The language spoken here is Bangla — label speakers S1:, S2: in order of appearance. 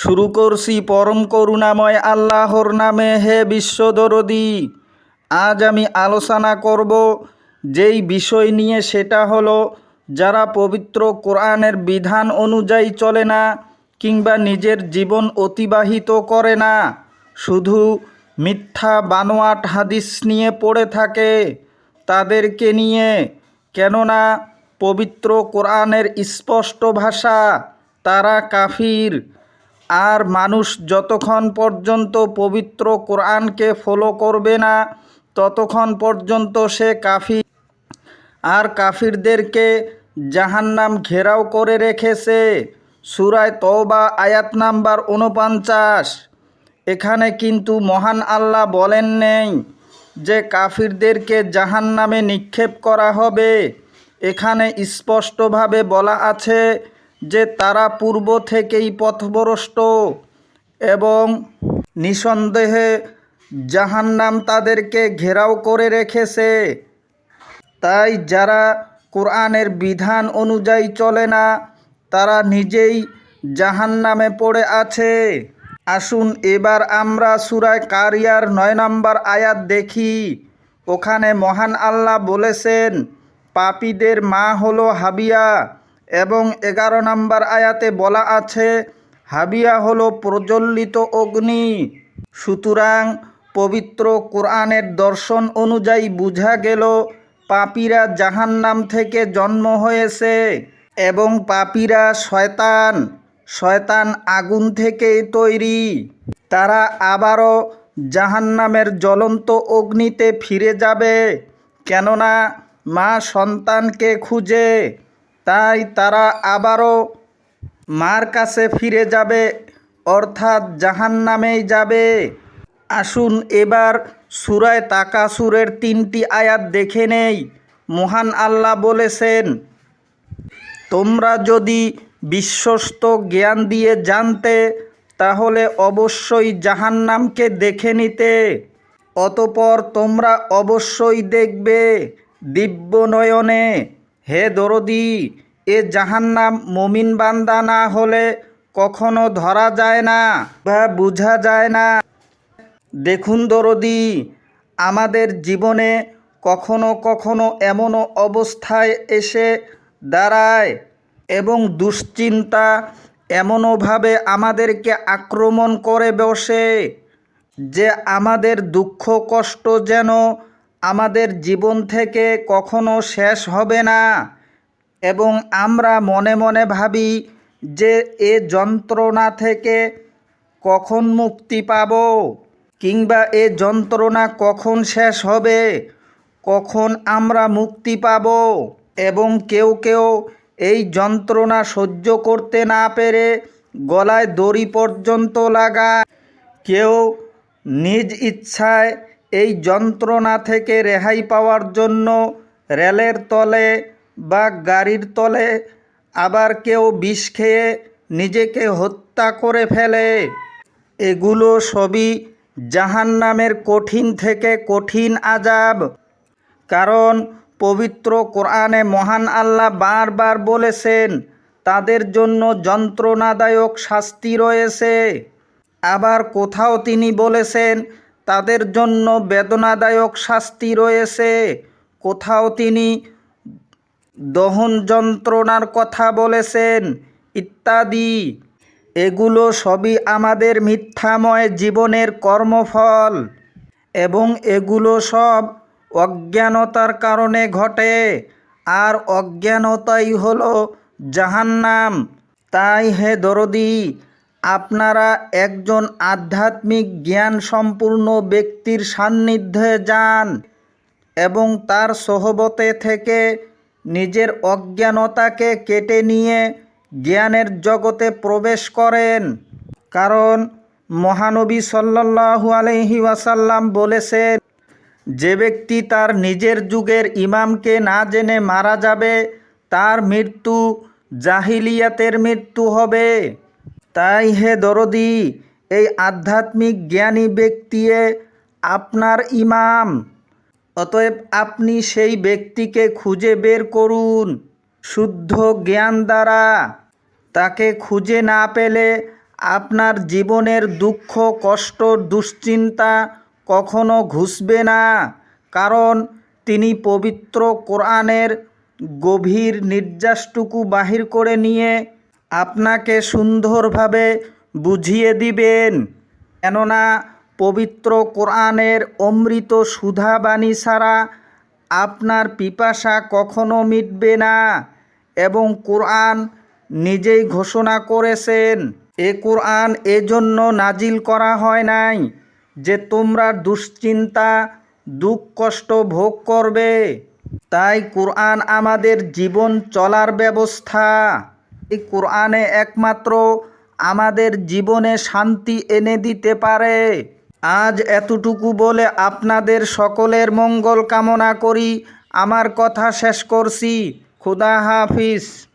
S1: শুরু করছি পরম করুণাময় আল্লাহর নামে হে বিশ্বদরদি। আজ আমি আলোচনা করব যেই বিষয় নিয়ে সেটা হলো, যারা পবিত্র কোরআনের বিধান অনুযায়ী চলে না কিংবা নিজের জীবন অতিবাহিত করে না, শুধু মিথ্যা বানোয়াট হাদিস নিয়ে পড়ে থাকে তাদেরকে নিয়ে, কেননা পবিত্র কোরআনের স্পষ্ট ভাষা, তারা কাফির। আর মানুষ যতক্ষণ পর্যন্ত পবিত্র কোরআনকে ফলো করবে না, ততক্ষণ পর্যন্ত সে কাফির। আর কাফিরদেরকে জাহান্নাম ঘেরাও করে রেখেছে। সুরায় তওবা আয়াত নাম্বার উনপঞ্চাশ এখানে কিন্তু মহান আল্লাহ বলেন নেই যে কাফিরদেরকে জাহান্নামে নিক্ষেপ করা হবে। এখানে স্পষ্টভাবে বলা আছে যে তারা পূর্ব থেকেই পথভ্রষ্ট এবং নিঃসন্দেহে জাহান্নাম তাদেরকে ঘেরাও করে রেখেছে। তাই যারা কোরআনের বিধান অনুযায়ী চলে না, তারা নিজেই জাহান্নামে পড়ে আছে। আসুন এবার আমরা সুরায় কারিয়ার নয় নম্বর আয়াত দেখি। ওখানে মহান আল্লাহ বলেছেন, পাপীদের মা হলো হাবিয়া। এবং এগারো নম্বর আয়াতে বলা আছে, হাবিয়া হলো প্রজ্বলিত অগ্নি। সুতরাং পবিত্র কোরআনের দর্শন অনুযায়ী বোঝা গেল, পাপীরা জাহান্নাম থেকে জন্ম হয়েছে এবং পাপীরা শয়তান শয়তান আগুন থেকেই তৈরি। তারা আবারও জাহান্নামের জ্বলন্ত অগ্নিতে ফিরে যাবে, কেননা মা সন্তানকে খুঁজে তাই তারা আবারও মার কাছে ফিরে যাবে, অর্থাৎ জাহান্নামেই যাবে। আসুন এবার সুরায় তাকাসুরের তিনটি আয়াত দেখে নেই। মহান আল্লাহ বলেছেন, তোমরা যদি বিশ্বস্ত জ্ঞান দিয়ে জানতে, তাহলে অবশ্যই জাহান্নামকে দেখে নিতে। অতপর তোমরা অবশ্যই দেখবে দিব্য নয়নে হে দরদি, এ জাহান্নাম মমিন বান্দা না হলে কখনো ধরা যায় না বা বোঝা যায় না। দেখুন দরদি, আমাদের জীবনে কখনো কখনো এমনও অবস্থায় এসে দাঁড়ায় এবং দুশ্চিন্তা এমনওভাবে আমাদেরকে আক্রমণ করে বসে যে আমাদের দুঃখ কষ্ট যেন আমাদের জীবন থেকে কখনো শেষ হবে না। এবং আমরা মনে মনে ভাবি যে এ যন্ত্রণা থেকে কখন মুক্তি পাব, কিংবা এ যন্ত্রণা কখন শেষ হবে, কখন আমরা মুক্তি পাব, এবং কেউ কেউ এই যন্ত্রণা সহ্য করতে না পেরে গলায় দড়ি পর্যন্ত লাগায়। কেউ নিজ ইচ্ছায় এই যন্ত্রণা থেকে রেহাই পাওয়ার জন্য রেলের তলে বা গাড়ির তলে আবার কেউ বিষ খেয়ে নিজেকে হত্যা করে ফেলে। এগুলো সবই জাহান্নামের কঠিন থেকে কঠিন আজাব কারণ পবিত্র কোরআনে মহান আল্লাহ বারবার বলেছেন, তাদের জন্য যন্ত্রণাদায়ক শাস্তি রয়েছে। আবার কোথাও তিনি বলেছেন তাদের জন্য বেদনাদায়ক শাস্তি রয়েছে। কোথাও তিনি দহন যন্ত্রণার কথা বলেছেন, ইত্যাদি। এগুলো সবই আমাদের মিথ্যাময় জীবনের কর্মফল এবং এগুলো সব অজ্ঞানতার কারণে ঘটে। আর অজ্ঞানতাই হলো জাহান্নাম। তাই হে দরদি আপনারা একজন আধ্যাত্মিক জ্ঞান সম্পূর্ণ ব্যক্তির সান্নিধ্যে যান এবং তার সহবতে থেকে নিজের অজ্ঞানতাকে কেটে নিয়ে জ্ঞানের জগতে প্রবেশ করেন। কারণ মহানবী সাল্লাল্লাহু আলহি ওয়াসাল্লাম বলেছেন, যে ব্যক্তি তার নিজের যুগের ইমামকে না জেনে মারা যাবে, তার মৃত্যু জাহিলিয়াতের মৃত্যু হবে। তাই হে দরদি, এই আধ্যাত্মিক জ্ঞানী ব্যক্তি আপনার ইমাম। অতএব আপনি সেই ব্যক্তিকে খুঁজে বের করুন, শুদ্ধ জ্ঞান দ্বারা। তাকে খুঁজে না পেলে আপনার জীবনের দুঃখ, কষ্ট, দুশ্চিন্তা কখনো ঘুষবে না, কারণ তিনি পবিত্র কোরআনের গভীর নির্যাসটুকু বাহির করে নিয়ে আপনাকে সুন্দরভাবে বুঝিয়ে দিবেন। কেননা পবিত্র কোরআনের অমৃত সুধাবাণী ছাড়া আপনার পিপাসা কখনো মিটবে না এবং কোরআন নিজেই ঘোষণা করেছেন, এ কোরআন এজন্য নাজিল করা হয় নাই যে তোমরা দুশ্চিন্তা, দুঃখ, কষ্ট ভোগ করবে। তাই কোরআন আমাদের জীবন চলার ব্যবস্থা। কোরআনে একমাত্র আমাদের জীবনে শান্তি এনে দিতে পারে। আজ এতটুকু বলে আপনাদের সকলের মঙ্গল কামনা করি। আমার কথা শেষ করছি। খুদা হাফিজ।